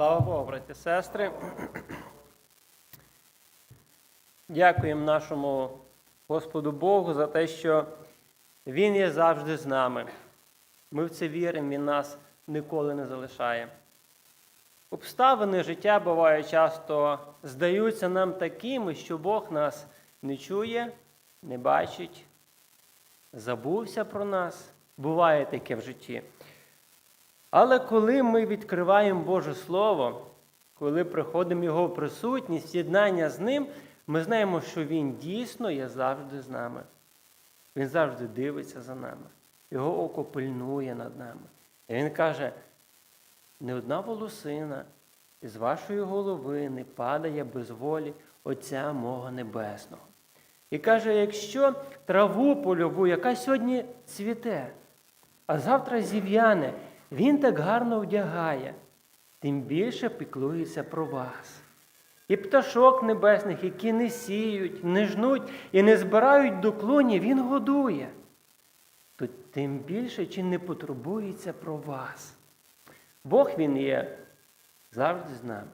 Слава Богу, браті сестри. Дякуємо нашому Господу Богу за те, що Він є завжди з нами. Ми в це віримо, Він нас ніколи не залишає. Обставини життя бувають часто здаються нам такими, що Бог нас не чує, не бачить, забувся про нас. Буває таке в житті. Але коли ми відкриваємо Боже Слово, коли приходимо Його присутність, єднання з Ним, ми знаємо, що Він дійсно є завжди з нами. Він завжди дивиться за нами. Його око пильнує над нами. І Він каже, не одна волосина із вашої голови не падає без волі Отця мого Небесного. І каже, якщо траву польову, яка сьогодні цвіте, а завтра зів'яне, він так гарно вдягає, тим більше піклується про вас. І пташок небесних, які не сіють, не жнуть і не збирають до клоні, він годує. То тим більше чи не потурбується про вас. Бог Він є завжди з нами.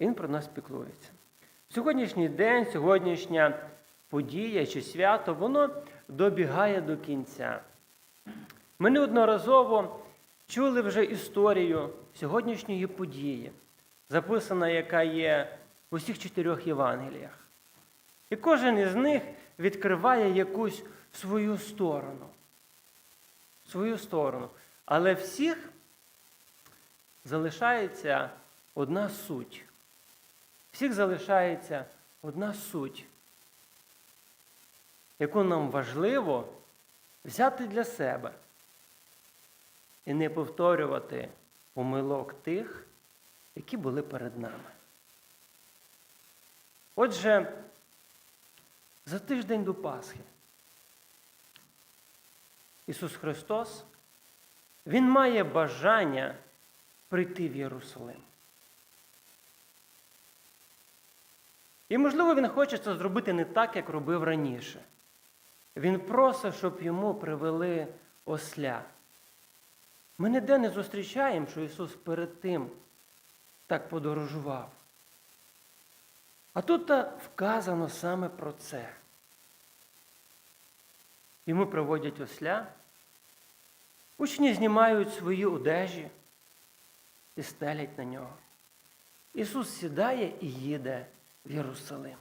Він про нас піклується. Сьогоднішній день, сьогоднішня подія чи свято, воно добігає до кінця. Ми неодноразово чули вже історію сьогоднішньої події, записана, яка є в усіх чотирьох Євангеліях. І кожен із них відкриває якусь свою сторону. Свою сторону. Але всіх залишається одна суть. Всіх залишається одна суть, яку нам важливо взяти для себе і не повторювати помилок тих, які були перед нами. Отже, за тиждень до Пасхи Ісус Христос, Він має бажання прийти в Єрусалим. І, можливо, Він хоче це зробити не так, як робив раніше. Він просить, щоб йому привели осля. Ми ніде не зустрічаємо, що Ісус перед тим так подорожував. А тут вказано саме про це. Йому приводять осля, учні знімають свої одежі і стелять на нього. Ісус сідає і їде в Єрусалим.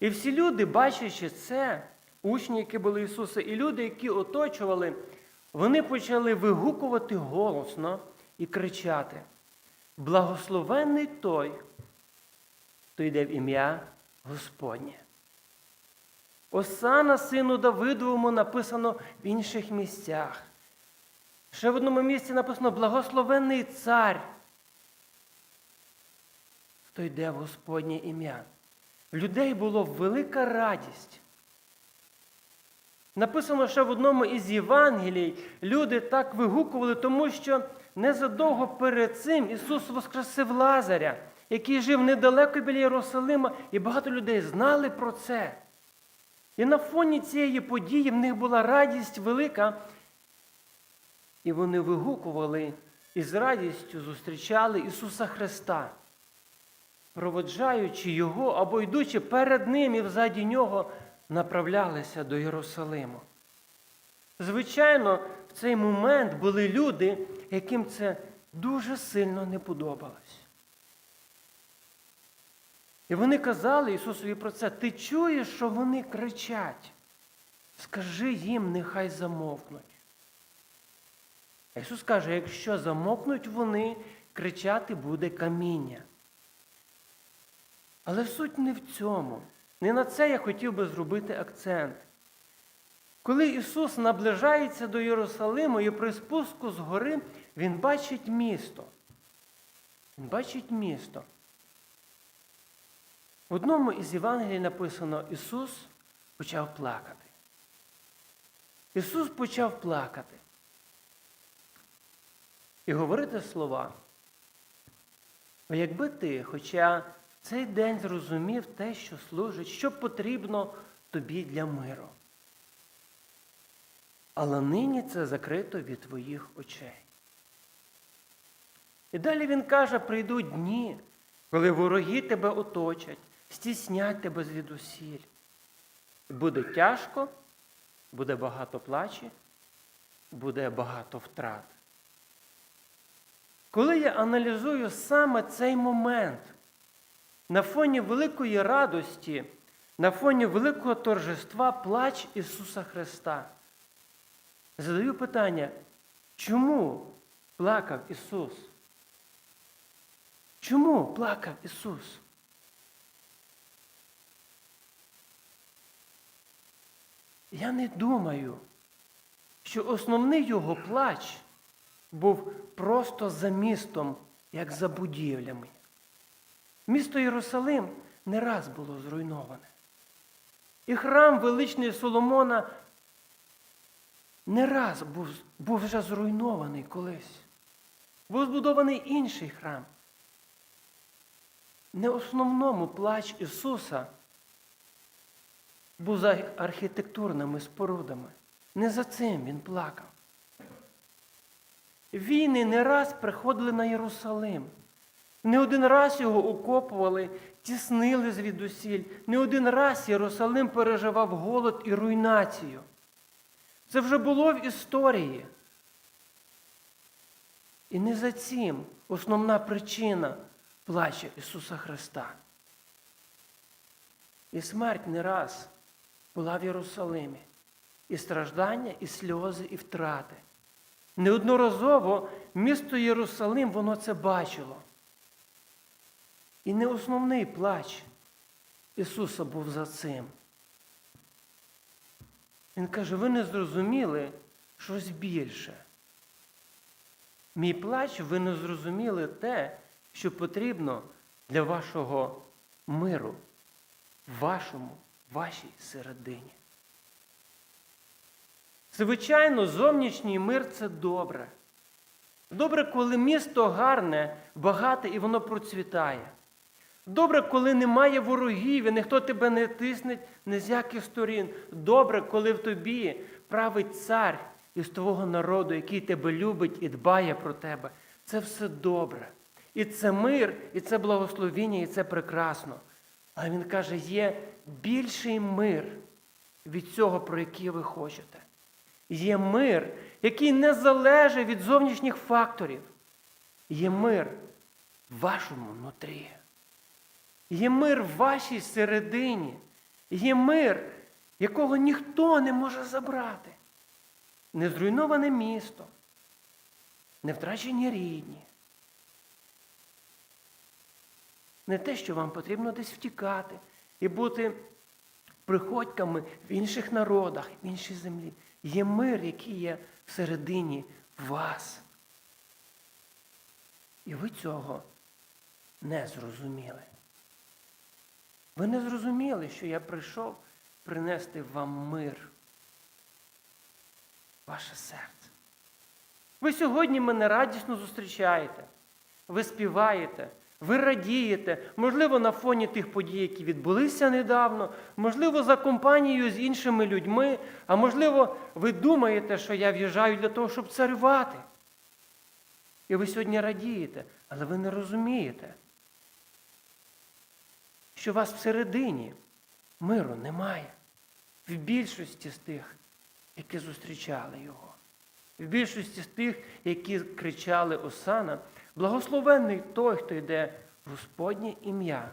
І всі люди, бачачи це, учні, які були Ісуса, і люди, які оточували, вони почали вигукувати голосно і кричати: Благословенний той, хто йде в ім'я Господнє. Осана сину Давидовому написано в інших місцях. Ще в одному місці написано благословенний цар, хто йде в Господнє ім'я. Людей була велика радість. Написано ще в одному із Євангелій, люди так вигукували, тому що незадовго перед цим Ісус воскресив Лазаря, який жив недалеко біля Єрусалима, і багато людей знали про це. І на фоні цієї події в них була радість велика, і вони вигукували і з радістю зустрічали Ісуса Христа, проводжаючи Його або йдучи перед Ним і взаді Нього направлялися до Єрусалиму. Звичайно, в цей момент були люди, яким це дуже сильно не подобалось. І вони казали Ісусові про це, ти чуєш, що вони кричать? Скажи їм, нехай замовкнуть. А Ісус каже, якщо замовкнуть вони, кричати буде каміння. Але суть не в цьому. Не на це я хотів би зробити акцент. Коли Ісус наближається до Єрусалиму і при спуску з гори, Він бачить місто. Він бачить місто. В одному із Євангелій написано, Ісус почав плакати. Ісус почав плакати. І говорити слова. «О, Якби ти, хоча цей день зрозумів те, що служить, що потрібно тобі для миру. Але нині це закрито від твоїх очей. І далі він каже, прийдуть дні, коли вороги тебе оточать, стіснять тебе звідусіль. Буде тяжко, буде багато плачі, буде багато втрат. Коли я аналізую саме цей момент, на фоні великої радості, на фоні великого торжества плач Ісуса Христа, задаю питання, чому плакав Ісус? Чому плакав Ісус? Я не думаю, що основний його плач був просто за містом, як за будівлями. Місто Єрусалим не раз було зруйноване. І храм величний Соломона не раз був, був вже зруйнований колись. Був збудований інший храм. Не основному плач Ісуса був за архітектурними спорудами. Не за цим Він плакав. Війни не раз приходили на Єрусалим. Не один раз його окопували, тіснили звідусіль. Не один раз Єрусалим переживав голод і руйнацію. Це вже було в історії. І не за цим основна причина плача Ісуса Христа. І смерть не раз була в Єрусалимі. І страждання, і сльози, і втрати. Неодноразово місто Єрусалим воно це бачило. І не основний плач Ісуса був за цим. Він каже, ви не зрозуміли щось більше. Мій плач, ви не зрозуміли те, що потрібно для вашого миру, вашому, вашій середині. Звичайно, зовнішній мир це добре. Добре, коли місто гарне, багате і воно процвітає. Добре, коли немає ворогів і ніхто тебе не тисне ні з яких сторін. Добре, коли в тобі править цар із твого народу, який тебе любить і дбає про тебе. Це все добре. І це мир, і це благословіння, і це прекрасно. А він каже, є більший мир від цього, про який ви хочете. Є мир, який не залежить від зовнішніх факторів. Є мир в вашому внутрі. Є мир в вашій середині. Є мир, якого ніхто не може забрати. Не зруйноване місто, не втрачені рідні. Не те, що вам потрібно десь втікати і бути приходьками в інших народах, в іншій землі. Є мир, який є всередині вас. І ви цього не зрозуміли. Ви не зрозуміли, що я прийшов принести вам мир, ваше серце. Ви сьогодні мене радісно зустрічаєте, ви співаєте, ви радієте, можливо, на фоні тих подій, які відбулися недавно, можливо, за компанією з іншими людьми, а можливо, ви думаєте, що я в'їжджаю для того, щоб царювати. І ви сьогодні радієте, але ви не розумієте, що у вас всередині миру немає. В більшості з тих, які зустрічали його. В більшості з тих, які кричали Осана, благословенний той, хто йде в Господнє ім'я.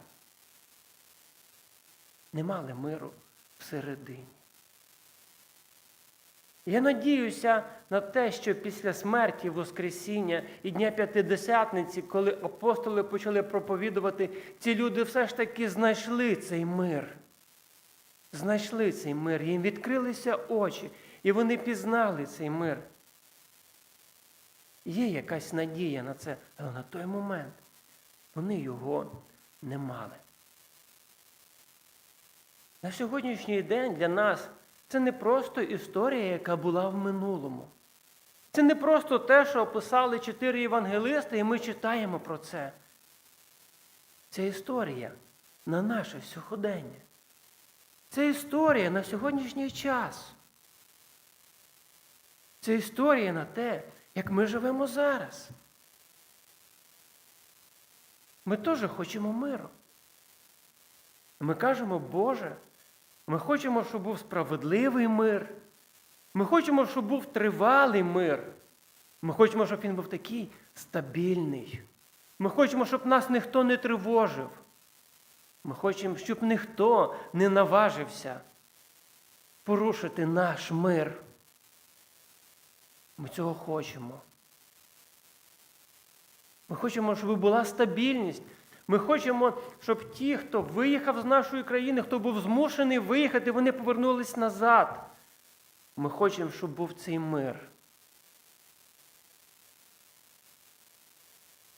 Не мали миру всередині. Я надіюся на те, що після смерті, Воскресіння і Дня П'ятидесятниці, коли апостоли почали проповідувати, ці люди все ж таки знайшли цей мир. Знайшли цей мир, їм відкрилися очі, і вони пізнали цей мир. Є якась надія на це, але на той момент вони його не мали. На сьогоднішній день для нас це не просто історія, яка була в минулому. Це не просто те, що описали чотири євангелисти, і ми читаємо про це. Це історія на наше сьогодення. Це історія на сьогоднішній час. Це історія на те, як ми живемо зараз. Ми теж хочемо миру. Ми кажемо, Боже, ми хочемо, щоб був справедливий мир. Ми хочемо, щоб був тривалий мир. Ми хочемо, щоб він був такий стабільний. Ми хочемо, щоб нас ніхто не тривожив. Ми хочемо, щоб ніхто не наважився порушити наш мир. Ми цього хочемо. Ми хочемо, щоб була стабільність. Ми хочемо, щоб ті, хто виїхав з нашої країни, хто був змушений виїхати, вони повернулись назад. Ми хочемо, щоб був цей мир.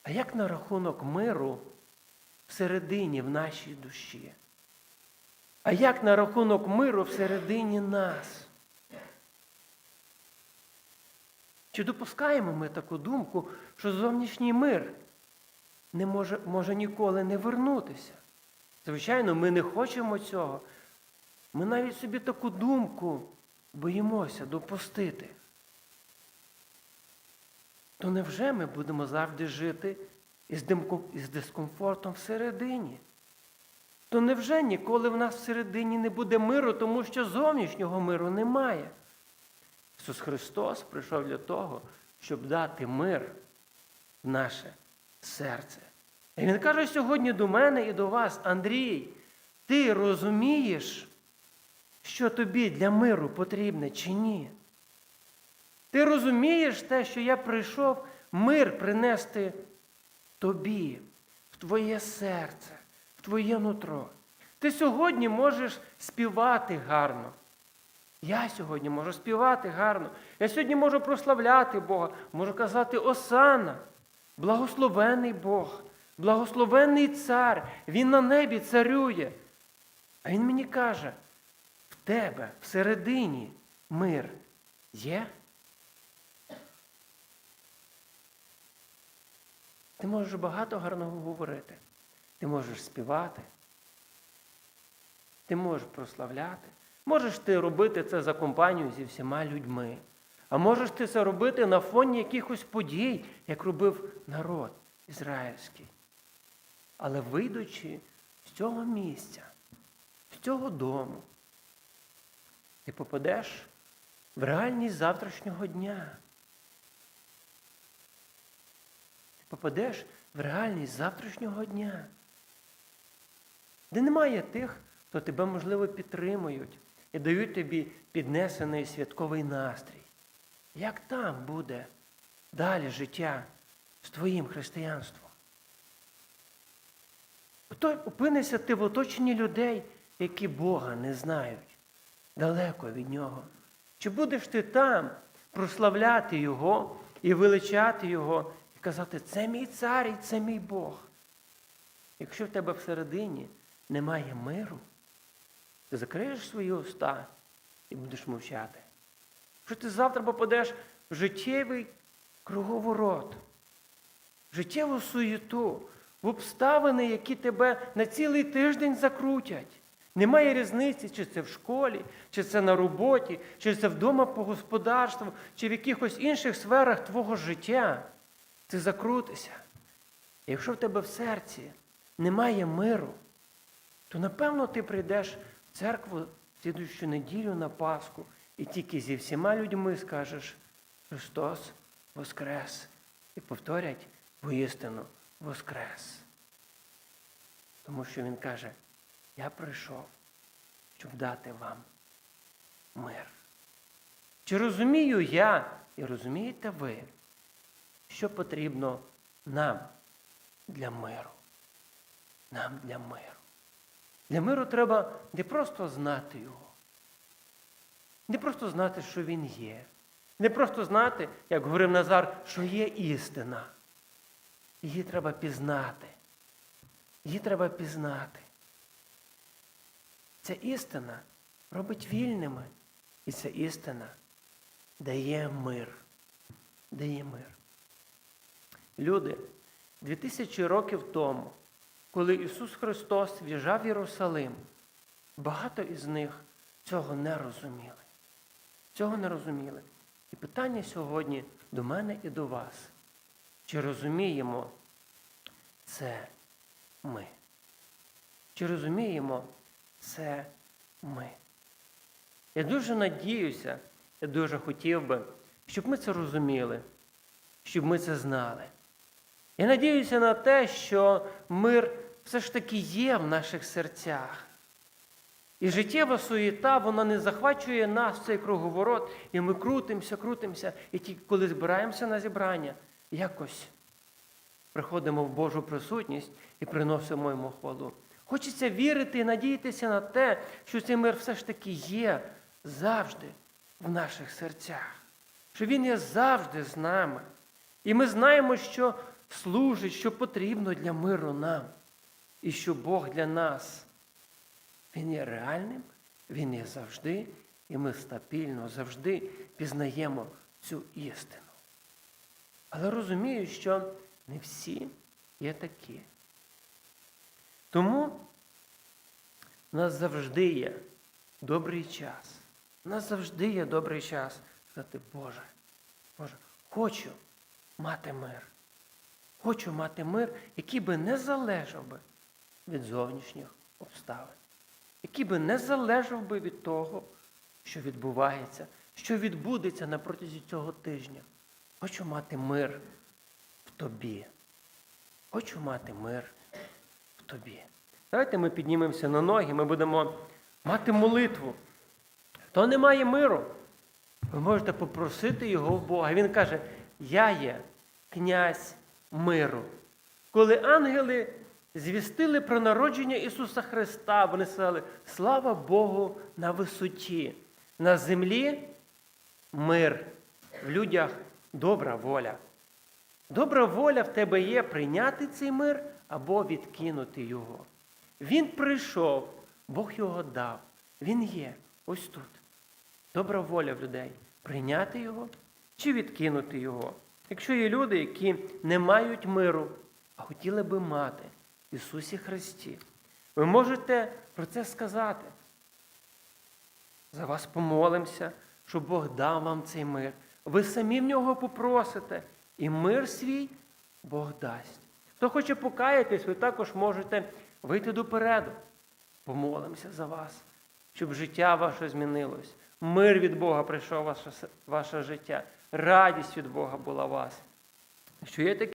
А як на рахунок миру всередині в нашій душі? А як на рахунок миру всередині нас? Чи допускаємо ми таку думку, що зовнішній мир не може, може ніколи не вернутися? Звичайно, ми не хочемо цього. Ми навіть собі таку думку боїмося допустити. То невже ми будемо завжди жити із, дискомфортом всередині? То невже ніколи в нас всередині не буде миру, тому що зовнішнього миру немає? Ісус Христос прийшов для того, щоб дати мир в наше серце. І Він каже сьогодні до мене і до вас, Андрій, ти розумієш, що тобі для миру потрібне чи ні? Ти розумієш те, що я прийшов мир принести тобі, в твоє серце, в твоє нутро. Ти сьогодні можеш співати гарно. Я сьогодні можу співати гарно. Я сьогодні можу прославляти Бога, можу казати Осана, благословений Бог, благословений цар, Він на небі царює. А Він мені каже, в тебе всередині мир є? Ти можеш багато гарного говорити. Ти можеш співати. Ти можеш прославляти. Можеш ти робити це за компанію зі всіма людьми. А можеш ти це робити на фоні якихось подій, як робив народ ізраїльський. Але вийдучи з цього місця, з цього дому, ти попадеш в реальність завтрашнього дня. Ти попадеш в реальність завтрашнього дня, де немає тих, хто тебе, можливо, підтримують і дають тобі піднесений святковий настрій. Як там буде далі життя з твоїм християнством? Ото опинишся ти в оточенні людей, які Бога не знають, далеко від Нього. Чи будеш ти там прославляти Його і величати Його, і казати, це мій цар і це мій Бог. Якщо в тебе всередині немає миру, ти закриєш свої уста і будеш мовчати. Що ти завтра попадеш в життєвий круговорот, в життєву суєту, в обставини, які тебе на цілий тиждень закрутять. Немає різниці, чи це в школі, чи це на роботі, чи це вдома по господарству, чи в якихось інших сферах твого життя. Ти закрутишся. Якщо в тебе в серці немає миру, то напевно ти прийдеш в церкву слідущу неділю на Пасху і тільки зі всіма людьми скажеш Христос Воскрес. І повторять воістину Воскрес. Тому що Він каже, я прийшов, щоб дати вам мир. Чи розумію я і розумієте ви, що потрібно нам для миру? Нам для миру. Для миру треба не просто знати його, не просто знати, що він є, не просто знати, як говорив Назар, що є істина. Її треба пізнати. Її треба пізнати. Ця істина робить вільними. І ця істина дає мир. Дає мир. Люди, 2000 років тому, коли Ісус Христос в'їжджав в Єрусалим, багато із них цього не розуміли. Цього не розуміли. І питання сьогодні до мене і до вас. Чи розуміємо це ми. Чи розуміємо це ми? Я дуже надіюся, я дуже хотів би, щоб ми це розуміли, щоб ми це знали. Я надіюся на те, що мир все ж таки є в наших серцях. І життєва суєта, вона не захвачує нас в цей круговорот, і ми крутимося, крутимося, і тільки коли збираємося на зібрання, якось приходимо в Божу присутність і приносимо йому хвалу. Хочеться вірити і надіятися на те, що цей мир все ж таки є завжди в наших серцях, що Він є завжди з нами. І ми знаємо, що служить, що потрібно для миру нам, і що Бог для нас. Він є реальним, Він є завжди, і ми стабільно завжди пізнаємо цю істину. Але розумію, що не всі є такі. Тому в нас завжди є добрий час. У нас завжди є добрий час сказати, Боже, Боже, хочу мати мир. Хочу мати мир, який би не залежав би від зовнішніх обставин, який би не залежав би від того, що відбувається, що відбудеться на протязі цього тижня. Хочу мати мир в тобі. Хочу мати мир в тобі. Давайте ми піднімемося на ноги, ми будемо мати молитву. Хто не має миру, ви можете попросити його в Бога. Він каже: Я є князь миру. Коли ангели звістили про народження Ісуса Христа, вони сказали, слава Богу на висоті, на землі мир, в людях добра воля. Добра воля в тебе є прийняти цей мир або відкинути його. Він прийшов, Бог його дав. Він є ось тут. Добра воля в людей прийняти його чи відкинути його. Якщо є люди, які не мають миру, а хотіли би мати Ісусі Христі, ви можете про це сказати. За вас помолимося, щоб Бог дав вам цей мир. Ви самі в нього попросите, і мир свій Бог дасть. Хто хоче покаятись, ви також можете вийти допереду. Помолимося за вас, щоб життя ваше змінилось. Мир від Бога прийшов ваше, ваше життя, радість від Бога була вас. Що є такі